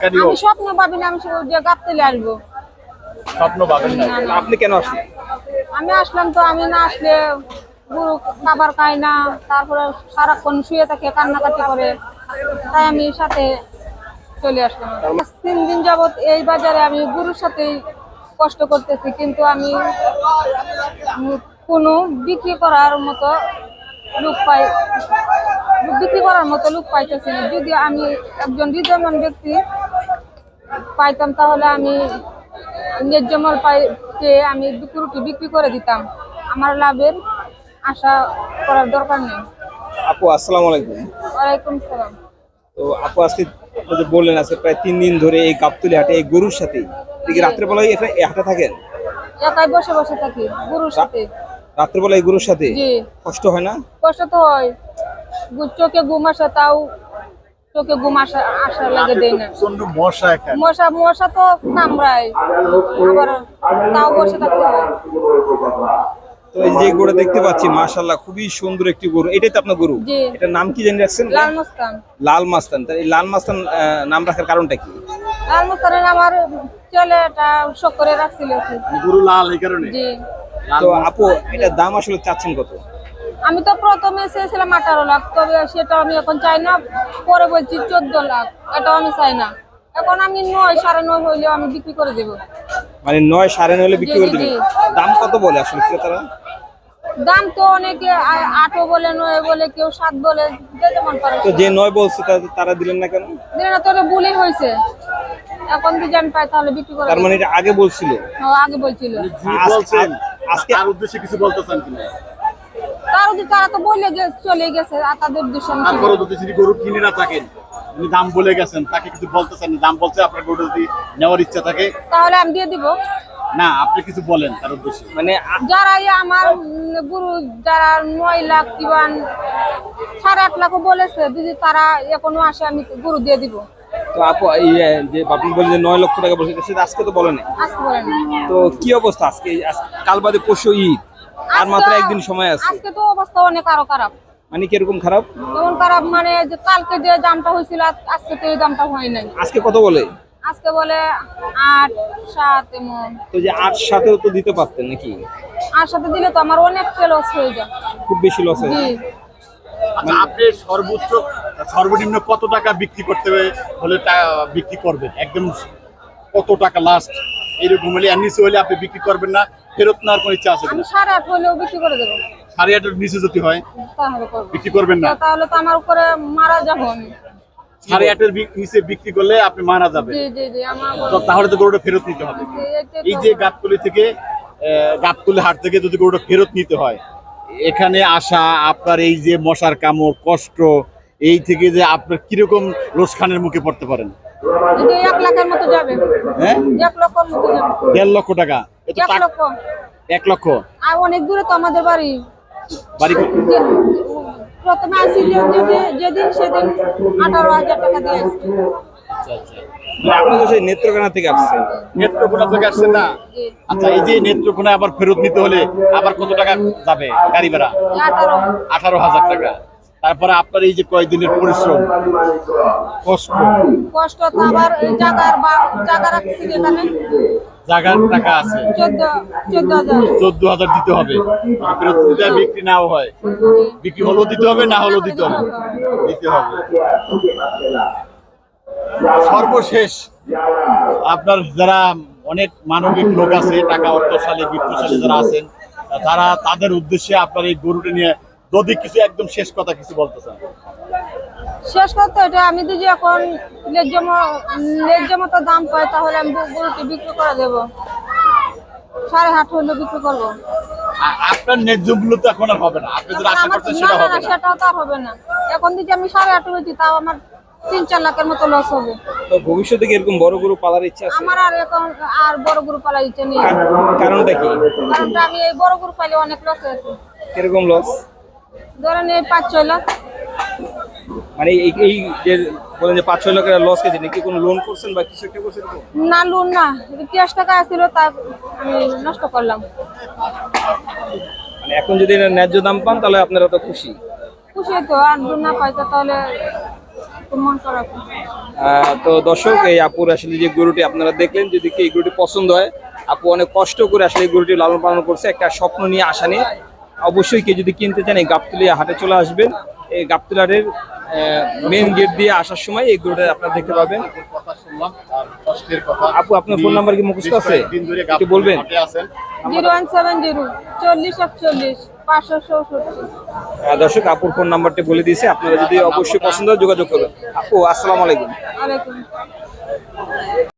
আমি স্বপ্ন ভাবি না আমি যে গাবতলি আসব স্বপ্ন পাবেন না। আপনি কেন আসলেন? আমি আসলাম তো আমি না আসলে গরু খাবার খাই না তারপরে সারাক্ষণ শুয়ে থাকে কান্নাকাটি করে। তাই আমি সাথে চলে আসলাম। তিন দিন যাবত এই বাজারে আমি গরুর সাথেই কষ্ট করতেছি কিন্তু আমি কোনো বিক্রি করার মতো লোক পাই লোক বিক্রি করার মতো লোক পাইতেছি না। যদি আমি একজন বিদ্যমান ব্যক্তি পাইতাম তাহলে আমি ন্যায্য মূল্য পাই পেয়ে আমি গরুটি বিক্রি করে দিতাম। আমার লাভের আশা করার দরকার নেই। আপু আসসালামু আলাইকুম। ওয়ালাইকুম সালাম। তো আপু আজকে যে বললেন আজকে প্রায় তিন দিন ধরে এই গাবতলি হাটে এই গরুর সাথে দেখি রাত্রেবেলায় এখানে হাটে থাকেন? একাই বসে বসে থাকি গরুর সাথে। রাত্রেবেলা এই গরুর সাথে? কষ্ট হয় না? কষ্ট তো হয়। চোখে ঘুম আসে তাও চোখে ঘুম আসা আসা লাগে দেয় না। মশা মশা মশা তো কামড়ায়। আবার তাও বসে থাকতে হয়। তো এই যে গরু দেখতে পাচ্ছি মাশাল্লাহ খুবই সুন্দর একটি গরু। এটাই তো আপনার গরু? জি। এটার নাম কি জানি রাখছেন? লাল মাস্তান। লাল মাস্তান। তা এই লাল মাস্তান নাম রাখার কারণটা কি? লাল মুস্তানের আমার চলে এটা শখ করে রাখছিল। কি। গরু লাল এই কারণে? জি। তো আপু এটার দাম আসলে চাচ্ছেন কত? আমি তো প্রথমে চেয়েছিলাম আঠারো লাখ তবে সেটা আমি এখন চাই না। পরে বলছি চোদ্দ লাখ এটাও আমি চাই না। এখন আমি নয় সাড়ে নয় হইলেও আমি বিক্রি করে দেবো। মানে নয় সাড়ে নয় হলে বিক্রি করে দেবেন? দাম কত বলে আসলে ক্রেতারা? দাম তো অনেকে আটও বলে নয় বলে কেউ সাত বলে যে যেমন পারে। তো যে নয় বলছে তারা দিলেন না কেন? দিলে না তোরে ভুলই হয়েছে। এখন যদি আমি পাই তাহলে বিক্রি করে তার মানে এটা আগে বলছিল? ও, আগে বলছিল। আজকে- তার উদ্দেশ্যে কিছু বলতেছেন কিনা? তার যদি তারা তো বলে গে- চলে গেছে আর তাদের কি তারপরে যদি যদি গরু কিনে না থাকেন উনি দাম বলে গেছেন তাকে কিছু বলতেছেন না। দাম বলছে আপনার গরু যদি নেওয়ার ইচ্ছা থাকে। তাহলে আমি দিয়ে দিব। না আপনি কিছু বলেন তার উদ্দেশ্যে। মানে যারা আমার গুরু যারা নয় লাখ কিংবা সাড়ে আট লাখও বলেছে যদি তারা এখনও আসে আমি গুরু দিয়ে দিব। তো আপু এই এ, যে আপনি বললেন যে নয় লক্ষ টাকা বলছে সেটা আজকে তো বলেন? তো কি অবস্থা? আজকে কাল বাদে পরশু ঈদ আর মাত্র একদিন সময় আছে। আজকে তো অবস্থা অনেক আরও খারাপ। মানে কীরকম খারাপ? যেমন খারাপ? মানে যে কালকে যে দামটা হয়েছিল আজ- আজকে তো এই দামটা হয় নাই। আজকে কত বলে? আজকে বলে আট সাত এমন। তো যে আট সাতেও তো দিতে পারতেন নাকি? আর সাথে দিলে তো আমার অনেক লস হয়ে যায়। খুব বেশি লস হয় জি। আচ্ছা আপনি সর্বোচ্চ সর্বনিম্ন কত টাকা বিক্রি করতে হলে বিক্রি করবেন একদম কত টাকা লাস্ট এরকম হলে আর নিচে হলে আপনি বিক্রি করবেন না ফেরত নেওয়ার কোনো ইচ্ছা আছে আমি সাড়ে আট হলেও বিক্রি করে দেবো। সাড়ে আটের নিচে যদি হয় বিক্রি করবেন না? তাহলে তো আমার উপরে মারা যাব আমি। সাড়ে আটের নিচে বিক্রি করলে আপনি মারা যাবেন। তাহলে তো গরুটা ফেরত নিতে হবে। এই যে গাবতলি থেকে গাবতলি হাট থেকে যদি গরুটা ফেরত নিতে হয় এখানে আসা আপনার এই যে মশার কামড় কষ্ট এই থেকে যে আপনার কীরকম লোসখানের মুখে পড়তে পারেন? এক লাখের মতো যাবে। হ্যাঁ? দেড় লক্ষ টাকা। এক লক্ষ। আর অনেক দূরে তো আমাদের বাড়ি। বাড়ি প্রথমে আসি যে যে- যেদিন সেদিন আঠারো হাজার টাকা দিয়ে আসছি আপনি তো সেই নেত্রকোনা থেকে আসছেন নেত্রকোনা থেকে আসছেন না? আচ্ছা এই যে নেত্রকোনা আবার ফেরত নিতে হলে আবার কত টাকা যাবে গাড়ি ভাড়া? আঠারো হাজার টাকা। তারপরে আপনার এই যে কয়েকদিনের পরিশ্রম কষ্ট। কষ্ট তো আবার জাগার বা জাগা রাখছি যেখানে জায়গার টাকা আছে। চোদ্দ হাজার। দিতে হবে। যদি ফেরত বিক্রি নাও হয়। বিক্রি হলেও দিতে হবে না হলেও দিতে হবে। দিতে হবে। সর্বশেষ আপনার যারা অনেক মানবিক লোক আছে টাকা অর্থশালী বিত্তশালী যারা আছেন তারা তাদের উদ্দেশ্যে আপনার এই গরুটা নিয়ে যদি কিছু একদম শেষ কথা কিছু বলতে চান। শেষ কথা এটা আমি যদি এখন ন্যায্য মতো দাম পাই তাহলে আমি গরু- গরুটি বিক্রি করে দেবো। সাড়ে আট হইলে বিক্রি করব। আপনার ন্যায্য মূল্য তো এখন আর হবে না। আপনি যেটা আশা করছেন সেটা হবে না সেটাও তো আর হবে না। এখন যদি আমি সাড়ে আট হয়েছি তাও আমার তিন চার লাখের মতো লস হবে। তো ভবিষ্যতে কি এরকম বড় গরু পালার ইচ্ছা আছে? আমার আর এখন আর বড় গরু পালার ইচ্ছা নেই। কার- কারণটা কি? কারণ আমি এই বড় গরু পাইলে অনেক লস হয়েছে। কীরকম লস ধরেন এই পাঁচ ছয় লাখ। মানে এই এই যে বলেন যে পাঁচ ছয় লাখ লস গেছে নাকি কোনো লোন করছেন বা কিছু একটা করছেন না লোন না। ক্যাশ টাকা আসছিল তা আমি নষ্ট করলাম। মানে এখন যদি এর ন্যায্য দাম পান তাহলে আপনারা তো খুশি। খুশি তো আর লোন না পাইতো তাহলে তো দর্শক এই আপুর আসলে যে গরুটি আপনারা দেখলেন যদি কি এই গরুটি পছন্দ হয় আপু অনেক কষ্ট করে আসলে এই গরুটি লালন পালন করছে একটা স্বপ্ন নিয়ে আসা নিয়ে। অবশ্যই কেউ যদি কিনতে চান এই গাবতুলিয়া হাটে চলে আসবেন। এই গাবতুলারের মেন গেট দিয়ে আসার সময় এই গরুটা আপনারা দেখতে পাবেন। আপু, আপনার ফোন নাম্বার কি মুখস্থ আছে? একটু বলবেন? দর্শক আপুর ফোন নাম্বারটি বলে দিয়েছে। আপনারা যদি অবশ্যই পছন্দ যোগাযোগ করবেন। আপু আসসালামু আলাইকুম।